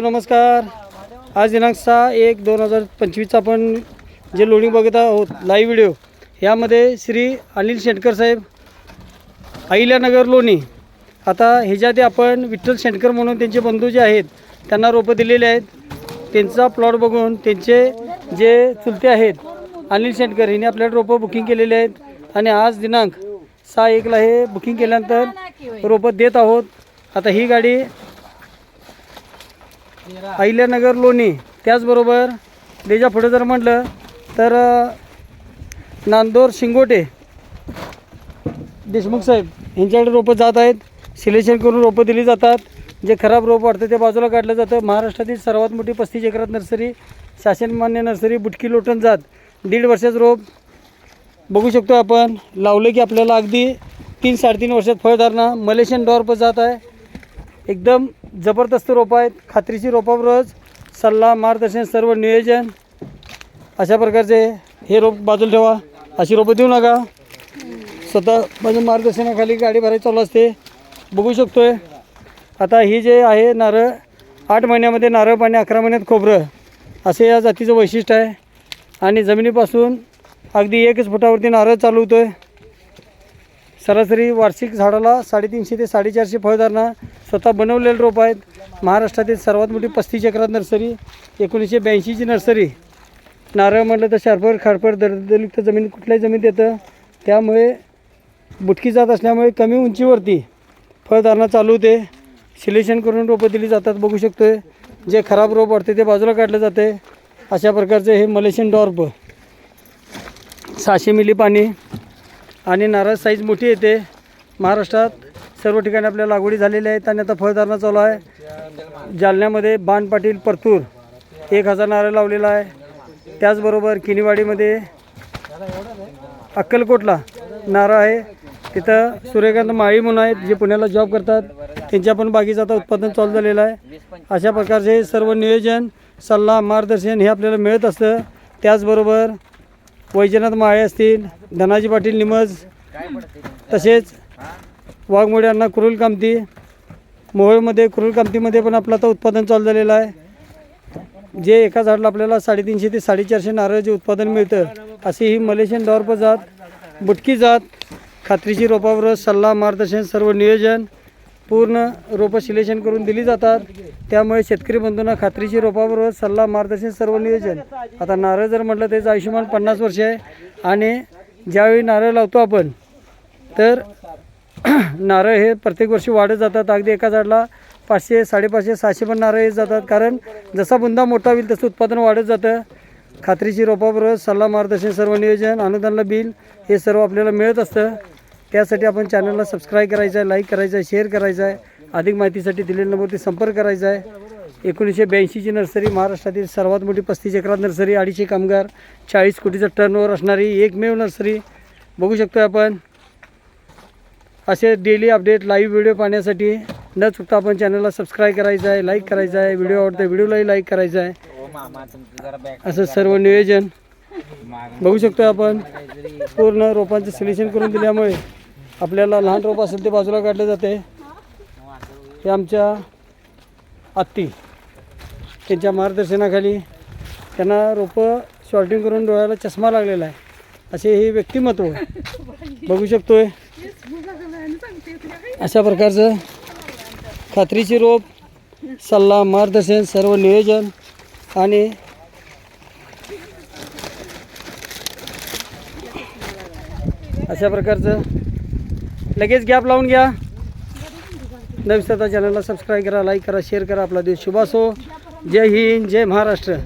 नमस्कार. आज दिनांक सहा एक दोन हजार पंचवीसचा आपण जे लोडिंग बघत आहोत लाईव्ह व्हिडिओ यामध्ये श्री अनिल शेटकर साहेब अहिल्यानगर लोणी. आता ह्याच्या आधी आपण विठ्ठल शेटकर म्हणून त्यांचे बंधू जे आहेत त्यांना रोपं दिलेले आहेत. त्यांचा प्लॉट बघून त्यांचे जे चुलते आहेत अनिल शेटकर यांनी आपल्याला रोपं बुकिंग केलेले आहेत. आणि आज दिनांक सहा एकला हे बुकिंग केल्यानंतर रोपं देत आहोत. आता ही गाडी अहिल्यानगर लोणी त्याचबरोबर त्याच्या पुढे जर म्हटलं तर नांदोर शिंगोटे देशमुख साहेब यांच्याकडे रोपं जात आहेत. सिलेक्शन करून रोपं दिली जातात. जे खराब रोप वाटतं ते बाजूला काढलं जातं. महाराष्ट्रातील सर्वात मोठी पस्तीस एकरात नर्सरी शासनमान्य नर्सरी बुटकी लोटन जात. दीड वर्षाचं रोप बघू शकतो आपण. लावलं की आपल्याला अगदी तीन साडेतीन वर्षात फळधारणा मलेशियन डॉर्प जात आहे. एकदम जबरदस्त रोपं आहेत. खात्रीची रोपावरच सल्ला मार्गदर्शन सर्व नियोजन. अशा प्रकारचे हे रोप बाजूला ठेवा. अशी रोपं देऊ नका. स्वतः माझ्या मार्गदर्शनाखाली गाडी भरायची चालू असते. बघू शकतो आहे आता ही जे आहे नारळ आठ महिन्यामध्ये नारळ पाणी अकरा महिन्यात खोबरं. असे या जातीचं वैशिष्ट्य आहे. आणि जमिनीपासून अगदी एकच फुटावरती नारळ चालू होतो आहे सरासरी वार्षिक झाडाला साडेतीनशे ते साडेचारशे फळधारणा स्वतः बनवलेले रोप आहेत. महाराष्ट्रातील सर्वात मोठी पस्तीस एकरात नर्सरी एकोणीसशे ब्याऐंशीची नर्सरी. नारळ म्हटलं तर शार्पर खारपर दरदलिक्त जमीन कुठल्याही जमीन येतं त्यामुळे बुटकी जात असल्यामुळे कमी उंचीवरती फळधारणा चालू होते. सिलेक्शन करून रोपं दिली जातात बघू शकतो आहे जे खराब रोप वाटते ते बाजूला काढलं जाते. अशा प्रकारचे हे मलेशियन डॉर्प. सहाशे मिली पाणी. आणि नारळ साईज मोठी येते. महाराष्ट्रात सर्व ठिकाणी आपल्या लागवडी झालेल्या आहेत आणि आता फळधारणा चालू आहे. जालन्यामध्ये बाण पाटील परतूर एक हजार नारळ लावलेला आहे. त्याचबरोबर किनीवाडीमध्ये अक्कलकोटला नारळ आहे. तिथं सूर्यकांत माळी म्हणून आहेत जे पुण्याला जॉब करतात. त्यांच्या पण बागीचं आता उत्पादन चालू झालेलं आहे. अशा प्रकारचे सर्व नियोजन सल्ला मार्गदर्शन हे आपल्याला मिळत असतं. त्याचबरोबर वैजनाथ माळे असतील धनाजी पाटील निमज तसेच वाघमोडे यांना कुरुल कामती. मोहोळमध्ये कुरुल कामतीमध्ये पण आपलं आता उत्पादन चालू झालेलं आहे. जे एका झाडाला आपल्याला साडेतीनशे ते साडेचारशे नारळ जे उत्पादन मिळतं अशी ही मलेशियन डॉर्प जात बुटकी जात खात्रीची रोपावर सल्ला मार्गदर्शन सर्व नियोजन पूर्ण रोपं सिलेक्शन करून दिली जातात. त्यामुळे शेतकरी बंधूंना खात्रीची रोपाबरोबर सल्ला मार्गदर्शन सर्व नियोजन. आता नारळ जर म्हटलं त्याचं आयुष्यमान पन्नास वर्ष आहे. आणि ज्यावेळी नारळ लावतो आपण तर नारळ हे प्रत्येक वर्षी वाढत जातात. अगदी एका झाडाला पाचशे साडेपाचशे सहाशे पण नारळ येत जातात. कारण जसा बुंदा मोठा होईल तसं उत्पादन वाढत जातं. खात्रीची रोपाबरोबर सल्ला मार्गदर्शन सर्व नियोजन अनुदानला बिल हे सर्व आपल्याला मिळत असतं. त्यासाठी आपण चॅनलला सबस्क्राईब करायचं आहे लाईक करायचं आहे शेअर करायचं आहे. अधिक माहितीसाठी दिलेल्या नंबरवरती संपर्क करायचा आहे. एकोणीसशे ब्याऐंशीची नर्सरी महाराष्ट्रातील सर्वात मोठी पस्तीस एकरात नर्सरी अडीचशे कामगार चाळीस कोटीचा टर्नओव्हर असणारी एकमेव नर्सरी. बघू शकतो आपण. असे डेली अपडेट लाईव्ह व्हिडिओ पाहण्यासाठी न चुकता आपण चॅनलला सबस्क्राईब करायचं आहे लाईक करायचं आहे. व्हिडिओ आवडतो व्हिडिओलाही लाईक करायचा आहे. असं सर्व नियोजन बघू शकतो आपण. पूर्ण रोपांचं सिलेक्शन करून दिल्यामुळे. आपल्याला लहान रोप असेल ते बाजूला काढले जाते. हे आमच्या आत्ती त्यांच्या मार्गदर्शनाखाली त्यांना रोपं शॉर्टिंग करून डोळ्याला चष्मा लागलेला आहे. असे हे व्यक्तिमत्व बघू शकतोय. अशा प्रकारचं खात्रीची रोप सल्ला मार्गदर्शन सर्व नियोजन आणि अशा प्रकारचं लगेच गॅप लावून घ्या. नवीन चॅनलला सबस्क्राईब करा लाईक करा शेअर करा. आपला देश शुभ असो. जय हिंद जय महाराष्ट्र.